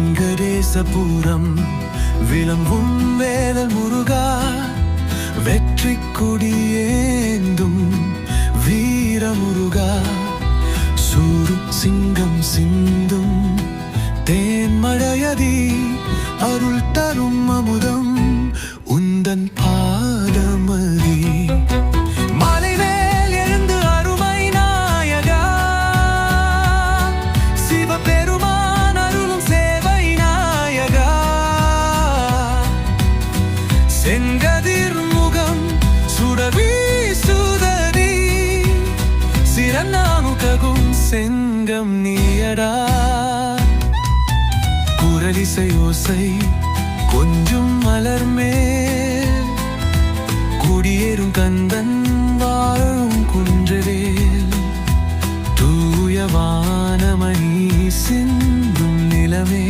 வெங்கடேசபுரம் விளம்பும் வேதல் முருகா வெற்றி கொடியேந்தும் வீர முருகா சூரு சிங்கம் சிந்தும் தேன்மழையதி அருள் தரும் அமுத செங்கதிர் முகம் சுடவீசுதனி சிறநாமுகவும் செங்கம் நீயடா. குரலிசை ஓசை கொஞ்சும் மலர்மே குடியேறும் கந்தன் வாழும் குன்றவேல். தூயவானமணி சிந்தும் நிலமே.